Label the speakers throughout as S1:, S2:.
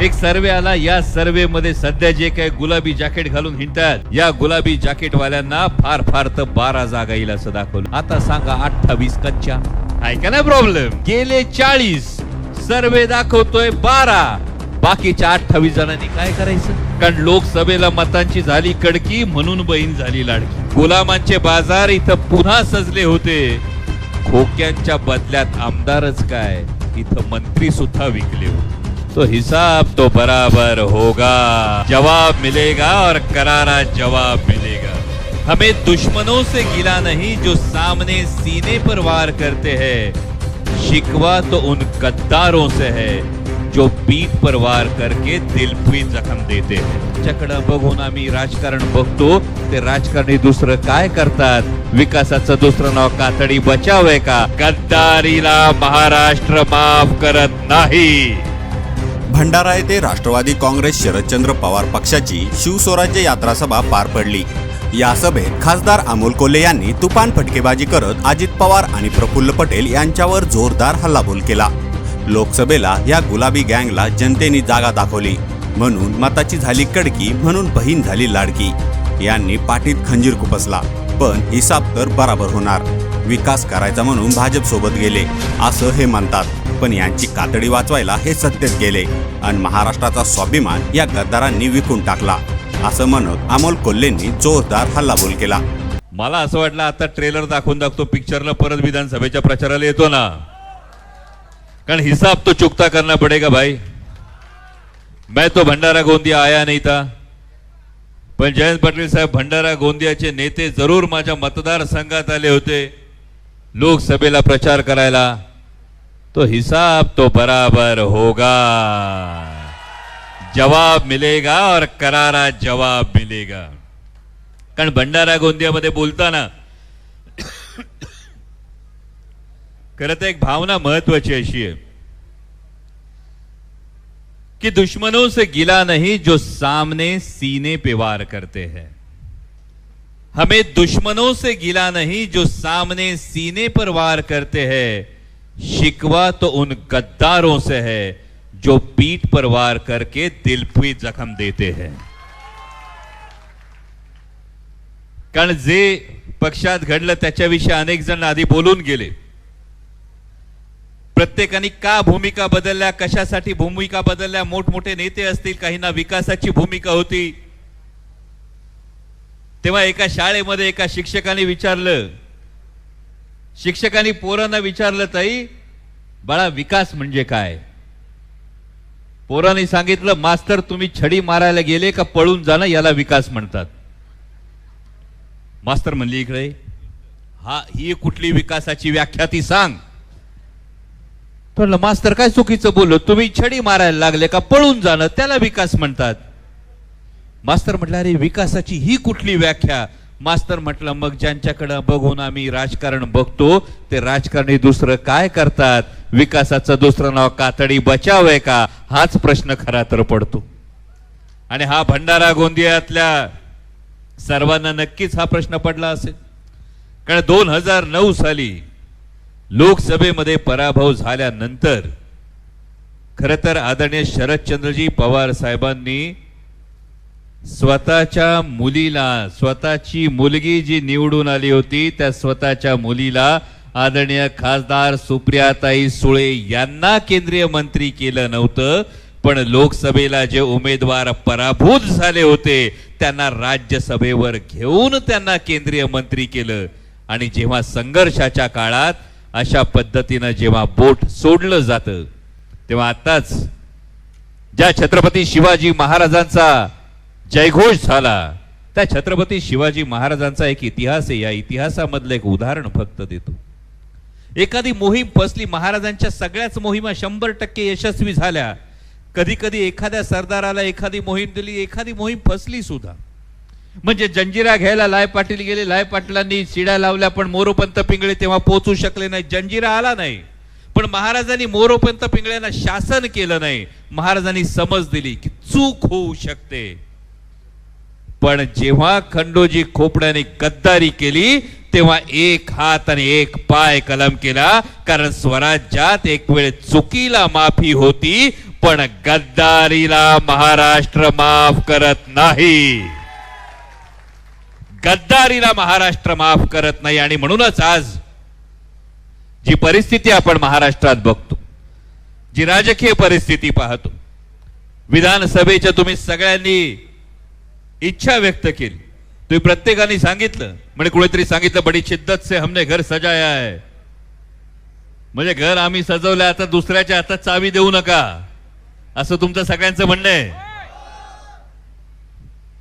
S1: एक सर्वे आला या सर्वे मध्ये सध्या जे काही गुलाबी जॅकेट घालून हिंडतात या गुलाबी जॅकेट वाल्यांना फार फार तर बारा जागा येईल असं दाखवलं. आता सांगा अठ्ठावीस कच्च्या ऐका ना प्रॉब्लेम गेले चाळीस सर्वे दाखवतोय बारा. बाकीच्या अठ्ठावीस जणांनी काय करायचं? कारण लोकसभेला मतांची झाली कडकी म्हणून बहीण झाली लाडकी. गुलामांचे बाजार इथं पुन्हा सजले होते. खोक्यांच्या बदल्यात आमदारच काय? इथं मंत्री सुद्धा विकले होते. तो हिसाब तो बराबर होगा। जवाब मिलेगा और करारा जवाब मिलेगा। हमें दुश्मनों से गिला नहीं, जो सामने सीने पर वार करते हैं। शिकवा तो उन गद्दारों से है, जो पीठ पर वार करके दिलपुई जखम देते हैं। त्याच्याकडं बघून आम्ही राजकारण बघतो ते राजकारणी दुसरं काय करतात? विकासाचं दुसरं नाव कातडी बचाव आहे का गद्दारीला महाराष्ट्र माफ़ करत नाही।
S2: भंडारा येथे राष्ट्रवादी काँग्रेस शरदचंद्र पवार पक्षाची शिवस्वराज्य यात्रा सभा पार पडली. या सभेत खासदार अमोल कोल्हे यांनी तुफान फटकेबाजी करत अजित पवार आणि प्रफुल्ल पटेल यांच्यावर जोरदार हल्लाबोल केला. लोकसभेला या गुलाबी गँगला जनतेने जागा दाखवली. म्हणून मताची झाली कडकी म्हणून बहीण झाली लाडकी. यांनी पाठीत खंजीर खुपसला. पण हिसाब तर बराबर होणार. विकास करायचा म्हणून भाजप सोबत गेले. असं हे म्हणतात. पण यांची कातडी वाचवायला हे सत्यच गेले आणि महाराष्ट्राचा स्वाभिमान या गद्दारांनी विकून टाकला. असं म्हणत अमोल कोल्हेंनी जोरदार हल्लाबोल केला.
S1: मला असं वाटलं आता ट्रेलर दाखवून दाखवतो पिक्चरला परत विधानसभेच्या प्रचाराला येतो ना. कारण हिसाब तो चुकता करना पडेगा भाई. मैं तो भंडारा गोंदिया आया नाही था. पण जयंत पाटील साहेब भंडारा गोंदियाचे नेते जरूर माझ्या मतदारसंघात आले होते. लोकसभेला प्रचार करायला. तो हिसाब तो बराबर होगा। जवाब मिलेगा और करारा जवाब मिलेगा। कारण भंडारा गोंदिया गोंदियामध्ये बोलताना खरं तर एक भावना महत्वाची अशी आहे कि दुश्मनों से गिला नहीं जो सामने सीने पे वार करते हैं। हमें दुश्मनों से गिला नहीं जो सामने सीने पर वार करते हैं। शिकवा तो उन गद्दारों से है जो पीठ पर वार करके दिलपुई जख्म देते हैं। कारण जे पक्षात घडलं त्याच्याविषयी अनेक जण आधी बोलून गेले. प्रत्येकाने का भूमिका बदलल्या कशासाठी भूमिका बदलल्या मोठमोठे नेते असतील काहींना विकासाची भूमिका होती. तेव्हा एका शाळेमध्ये एका शिक्षकाने विचारलं शिक्षकांनी पोरांना विचारलं ताई बाळा विकास म्हणजे काय? पोरांनी सांगितलं मास्तर तुम्ही छडी मारायला गेले का पळून जाणं याला विकास म्हणतात. मास्तर म्हणली इकडे हा ही कुठली विकासाची व्याख्या ती सांग. तो म्हणलं, मास्तर काय चुकीचं बोललो? तुम्ही छडी मारायला लागले का पळून जाणं? त्याला विकास म्हणतात. मास्तर म्हटलं अरे विकासाची ही कुठली व्याख्या? मास्तर म्हटलं मग ज्यांच्याकडं बघून आम्ही राजकारण बघतो ते राजकारणी दुसरं काय करतात? विकासाचं दुसरं नाव कातडी बचाव आहे का? हाच प्रश्न खरा तर पडतो. आणि हा भंडारा गोंदियातल्या सर्वांना नक्कीच हा प्रश्न पडला असेल. कारण दोन हजार नऊ साली लोकसभेमध्ये पराभव झाल्यानंतर खरं तर आदरणीय शरदचंद्रजी पवार साहेबांनी स्वतःच्या मुलीला स्वतःची मुलगी जी निवडून आली होती त्या स्वतःच्या मुलीला आदरणीय खासदार सुप्रियाताई सुळे यांना केंद्रीय मंत्री केलं नव्हतं पण लोकसभेला जे उमेदवार पराभूत झाले होते त्यांना राज्यसभेवर घेऊन त्यांना केंद्रीय मंत्री केलं. आणि जेव्हा संघर्षाच्या काळात अशा पद्धतीनं जेव्हा बोट सोडलं जातं तेव्हा आताच ज्या छत्रपती शिवाजी महाराजांचा जयघोष झाला. त्या छत्रपती शिवाजी महाराजांचा एक इतिहास आहे. या इतिहासामधलं एक उदाहरण फक्त देतो. एखादी मोहीम फसली महाराजांच्या सगळ्याच मोहिमा शंभर टक्के यशस्वी झाल्या. कधी कधी एखाद्या सरदाराला एखादी मोहीम दिली एखादी मोहीम फसली सुद्धा. म्हणजे जंजिरा घ्यायला लाय पाटील गेले लाय पाटलांनी शिड्या लावल्या पण मोरोपंत पिंगळे तेव्हा पोहोचू शकले नाही. जंजिरा आला नाही. पण महाराजांनी मोरोपंत पिंगळ्यांना शासन केलं नाही. महाराजांनी समज दिली की चूक होऊ शकते. पण जेव्हा खंडोजी खोपड्याने गद्दारी केली तेव्हा एक हात आणि एक पाय कलम केला कारण स्वराज्यात एक वेळ चुकीला माफी होती पण गद्दारीला महाराष्ट्र माफ करत नाही. गद्दारीला महाराष्ट्र माफ करत नाही आणि म्हणूनच आज जी परिस्थिती आपण महाराष्ट्रात बघतो जी राजकीय परिस्थिती पाहतो विधानसभेच्या तुम्ही सगळ्यांनी इच्छा व्यक्त केली. तुम्ही प्रत्येकाने सांगितलं. म्हणजे कुणीतरी सांगितलं बडी शिद्दत से हमने घर सजाया आहे म्हणजे घर आम्ही सजवलं आता दुसऱ्याच्या हातात चावी देऊ नका. असं तुमचं सगळ्यांचं म्हणणं आहे.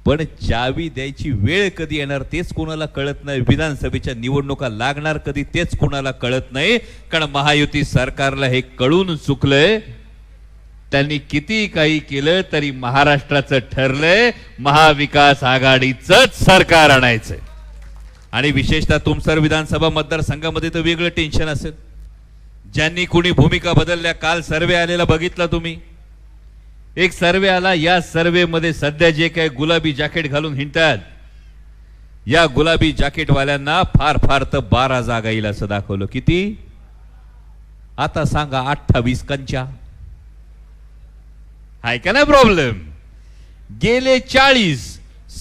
S1: पण चावी द्यायची वेळ कधी येणार तेच कोणाला कळत नाही. विधानसभेच्या निवडणुका लागणार कधी तेच कोणाला कळत नाही. कारण महायुती सरकारला हे कळून चुकलंय. त्यांनी किती काही केलं तरी महाराष्ट्राचं ठरलंय महाविकास आघाडीचंच सरकार आणायचंय. आणि विशेषतः तुमसर विधानसभा मतदारसंघामध्ये तर वेगळं टेन्शन असेल. ज्यांनी कुणी भूमिका बदलल्या काल सर्वे आलेला बघितला तुम्ही. एक सर्वे आला या सर्वेमध्ये सध्या जे काही गुलाबी जॅकेट घालून हिंडतात या गुलाबी जॅकेटवाल्यांना फार फार तर बारा जागा येईल असं दाखवलं. किती? आता सांगा अठ्ठावीस कंच्या. हाय का नाही प्रॉब्लेम गेले चाळीस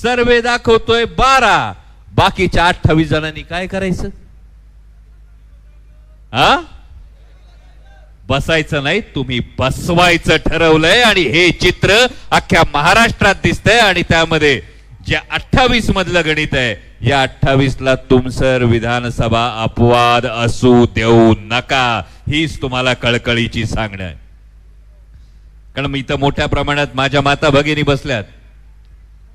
S1: सर्वे दाखवतोय बारा. बाकीच्या अठ्ठावीस जणांनी काय करायचं? हा बसायचं नाही तुम्ही बसवायचं ठरवलंय आणि हे चित्र अख्ख्या महाराष्ट्रात दिसतंय आणि त्यामध्ये जे अठ्ठावीस मधलं गणित आहे या अठ्ठावीस ला तुमसर विधानसभा अपवाद असू देऊ नका. हीच तुम्हाला कळकळीची सांगणं आहे. कारण मी इथं मोठ्या प्रमाणात माझ्या माता भगिनी बसल्यात.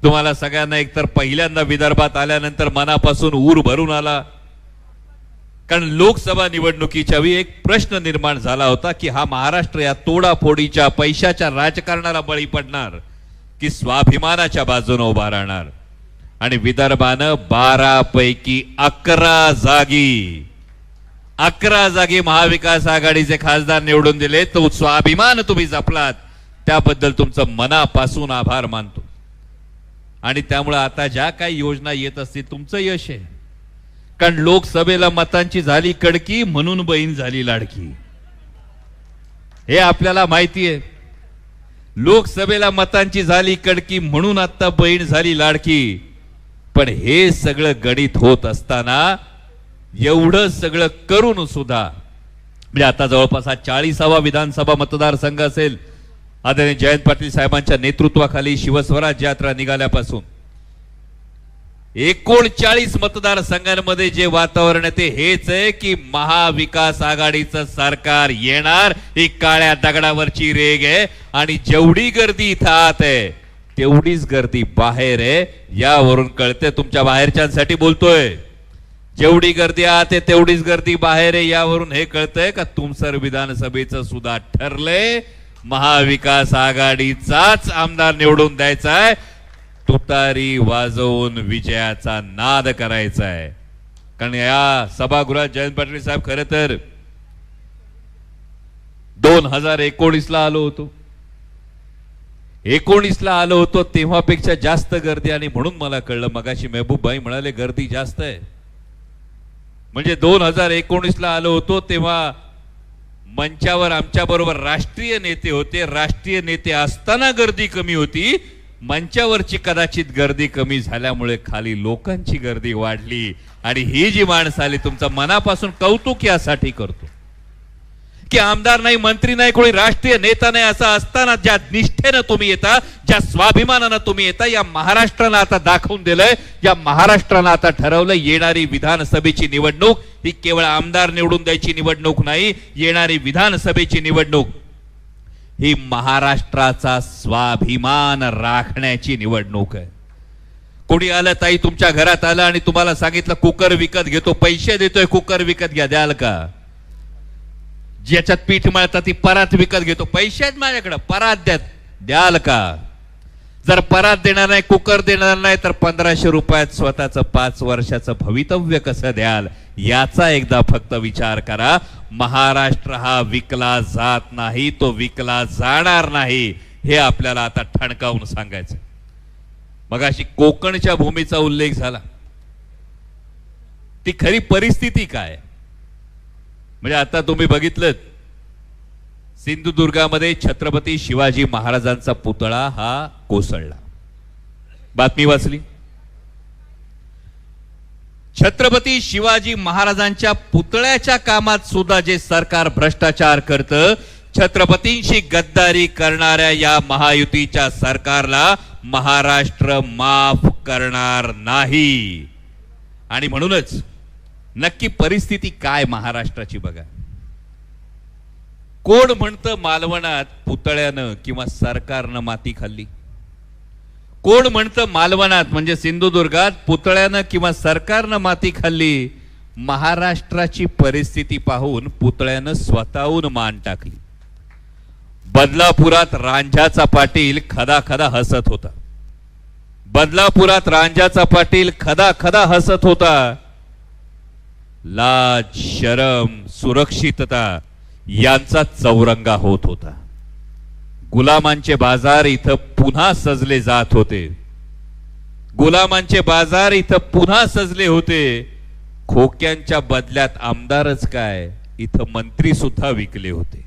S1: तुम्हाला सगळ्यांना एकतर पहिल्यांदा विदर्भात आल्यानंतर मनापासून ऊर भरून आला. कारण लोकसभा निवडणुकीच्या वेळी एक प्रश्न निर्माण झाला होता की हा महाराष्ट्र या तोडाफोडीच्या पैशाच्या राजकारणाला बळी पडणार की स्वाभिमानाच्या बाजूने उभा राहणार? आणि विदर्भानं बारा पैकी अकरा जागी अकरा जागी महाविकास आघाडीचे खासदार निवडून दिले तो स्वाभिमान तुम्ही जपलात. त्याबद्दल तुमचं मनापासून आभार मानतो. आणि त्यामुळे आता ज्या काही योजना येत असतील तुमचं यश आहे. कारण लोकसभेला मतांची झाली कडकी म्हणून बहीण झाली लाडकी. हे आपल्याला माहिती आहे. लोकसभेला मतांची झाली कडकी म्हणून आता बहीण झाली लाडकी. पण हे सगळं गणित होत असताना एवढं सगळं करून सुद्धा म्हणजे आता जवळपास हा चाळीसावा विधानसभा मतदारसंघ असेल आदरणीय जयंत पाटील साहेबांच्या नेतृत्वाखाली शिवस्वराज यात्रा निघाल्यापासून एकोणचाळीस मतदारसंघांमध्ये जे वातावरण आहे ते हेच आहे की महाविकास आघाडीचं सरकार येणार ही काळ्या दगडावरची रेग आहे आणि जेवढी गर्दी इथं आत आहे तेवढीच गर्दी बाहेर आहे. यावरून कळते तुमच्या बाहेरच्यांसाठी बोलतोय. जेवढी गर्दी आत आहे तेवढीच गर्दी बाहेर आहे. यावरून हे कळतंय का तुमसर विधानसभेचं सुद्धा ठरलंय. महाविकास आघाडीचाच आमदार निवडून द्यायचा आहे तुतारी वाजवून विजयाचा नाद करायचा आहे कारण या सभागृहात जयंत पाटील साहेब खरं तर दोन हजार एकोणीस ला आलो होतो. एकोणीसला आलो होतो तेव्हापेक्षा जास्त गर्दी आणि म्हणून मला कळलं. मगाशी मेहबूबबाई म्हणाले गर्दी जास्त आहे. म्हणजे दोन हजार एकोणीसला आलो होतो तेव्हा मंचावर आमच्याबरोबर राष्ट्रीय नेते होते राष्ट्रीय नेते असताना गर्दी कमी होती मंचावरची कदाचित गर्दी कमी झाल्यामुळे खाली लोकांची गर्दी वाढली. आणि ही जी माणसं आली तुमचं मनापासून कौतुक यासाठी करतो. की आमदार नाही मंत्री नाही कोणी राष्ट्रीय नेता नाही असं असताना ज्या निष्ठेनं तुम्ही येता ज्या स्वाभिमानानं तुम्ही येता या महाराष्ट्रानं आता दाखवून दिलंय या महाराष्ट्रानं आता ठरवलं येणारी विधानसभेची निवडणूक. ही केवळ आमदार निवडून द्यायची निवडणूक नाही येणारी विधानसभेची निवडणूक ही महाराष्ट्राचा स्वाभिमान राखण्याची निवडणूक आहे. कोणी आलं ताई तुमच्या घरात आलं आणि तुम्हाला सांगितलं कुकर विकत घेतो पैसे देतोय कुकर विकत घ्या द्याल का? ज्याच्यात पीठ मळतात ती परात विकत घेतो. पैसे आहेत माझ्याकडं परात द्यात. द्याल का? जर परात देणार नाही कुकर देणार नाही तर पंधराशे रुपयात स्वतःचं पाच वर्षाचं भवितव्य कसं द्याल? याचा एकदा फक्त विचार करा. महाराष्ट्र हा विकला जात नाही तो विकला जाणार नाही हे आपल्याला आता ठणकावून सांगायचं मग अशी कोकणच्या भूमीचा उल्लेख झाला. ती खरी परिस्थिती काय? म्हणजे आता तुम्ही बघितलं सिंधुदुर्गामध्ये छत्रपती शिवाजी महाराजांचा पुतळा हा कोसळला. बातमी वाचली. छत्रपती शिवाजी महाराजांच्या पुतळ्याच्या कामात सुद्धा जे सरकार भ्रष्टाचार करतं छत्रपतींशी गद्दारी करणाऱ्या या महायुतीच्या सरकारला महाराष्ट्र माफ करणार नाही. आणि म्हणूनच नक्की परिस्थिती काय महाराष्ट्राची बघा. कोण म्हणतं मालवणात पुतळ्यानं किंवा सरकारनं माती खाल्ली? कोण म्हणतं मालवणात म्हणजे सिंधुदुर्गात पुतळ्यानं किंवा सरकारनं माती खाल्ली? महाराष्ट्राची परिस्थिती पाहून पुतळ्यानं स्वतःहून मान टाकली. बदलापुरात रांझाचा पाटील खदा खदा हसत होता. बदलापुरात रांझाचा पाटील खदा खदा हसत होता. लाज शरम सुरक्षितता यांचा चौरंगा होत होता. गुलामांचे बाजार इथं पुन्हा सजले जात होते. गुलामांचे बाजार इथं पुन्हा सजले होते. खोक्यांच्या बदल्यात आमदारच काय? इथं मंत्री सुद्धा विकले होते.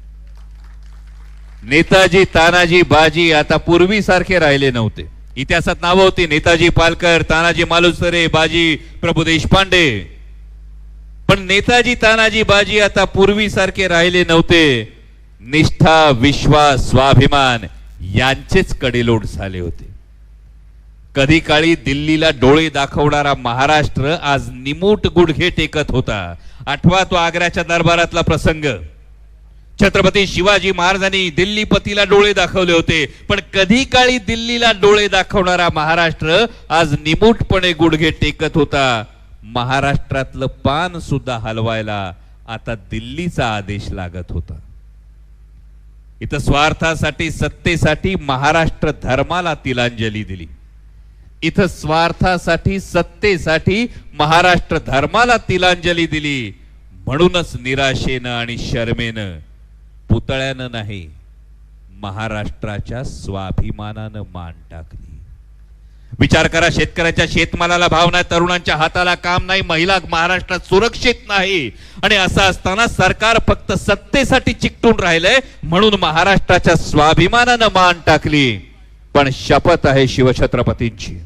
S1: नेताजी तानाजी बाजी आता पूर्वीसारखे राहिले नव्हते. इतिहासात नावं होती नेताजी पालकर तानाजी मालुसरे बाजी प्रभू देशपांडे. पण नेताजी तानाजी बाजी आता पूर्वीसारखे राहिले नव्हते. निष्ठा विश्वास स्वाभिमान यांचेच कडेलोट झाले होते. कधी काळी दिल्लीला डोळे दाखवणारा महाराष्ट्र आज निमूट गुडघे टेकत होता. आठवा तो आग्र्याच्या दरबारातला प्रसंग. छत्रपती शिवाजी महाराजांनी दिल्लीपतीला डोळे दाखवले होते. पण कधी काळी दिल्लीला डोळे दाखवणारा महाराष्ट्र आज निमूटपणे गुडघे टेकत होता. महाराष्ट्रातलं पान सुद्धा हलवायला आता दिल्लीचा आदेश लागत होता. इथं स्वार्थासाठी सत्तेसाठी महाराष्ट्र धर्माला तिलांजली दिली. इथं स्वार्थासाठी सत्तेसाठी महाराष्ट्र धर्माला तिलांजली दिली. म्हणूनच निराशेनं आणि शर्मेनं पुतळ्यानं नाही महाराष्ट्राच्या स्वाभिमानानं मान टाकली. विचार करा शेतकऱ्याच्या शेतमालाला भाव नाही तरुणांच्या हाताला काम नाही महिला महाराष्ट्रात सुरक्षित नाही. आणि असं असताना सरकार फक्त सत्तेसाठी चिकटून राहिलंय म्हणून महाराष्ट्राच्या स्वाभिमानानं मान टाकली. पण शपथ आहे शिवछत्रपतींची.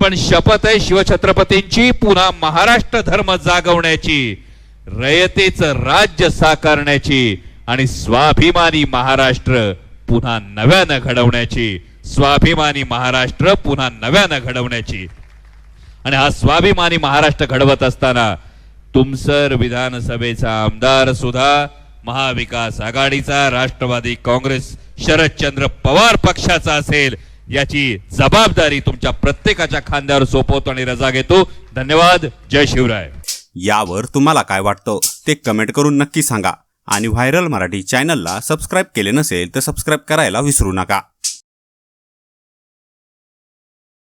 S1: पण शपथ आहे शिवछत्रपतींची पुन्हा महाराष्ट्र धर्म जागवण्याची रयतेचं राज्य साकारण्याची आणि स्वाभिमानी महाराष्ट्र पुन्हा नव्यानं घडवण्याची. स्वाभिमानी महाराष्ट्र पुन्हा नव्यानं घडवण्याची. आणि हा स्वाभिमानी महाराष्ट्र घडवत असताना तुमसर विधानसभेचा आमदार सुद्धा महाविकास आघाडीचा राष्ट्रवादी काँग्रेस शरदचंद्र पवार पक्षाचा असेल याची जबाबदारी तुमच्या प्रत्येकाच्या खांद्यावर सोपवतो आणि रजा घेतो. धन्यवाद. जय शिवराय.
S2: यावर तुम्हाला काय वाटतं ते कमेंट करून नक्की सांगा. आणि व्हायरल मराठी चॅनलला सबस्क्राईब केले नसेल तर सबस्क्राईब करायला विसरू नका.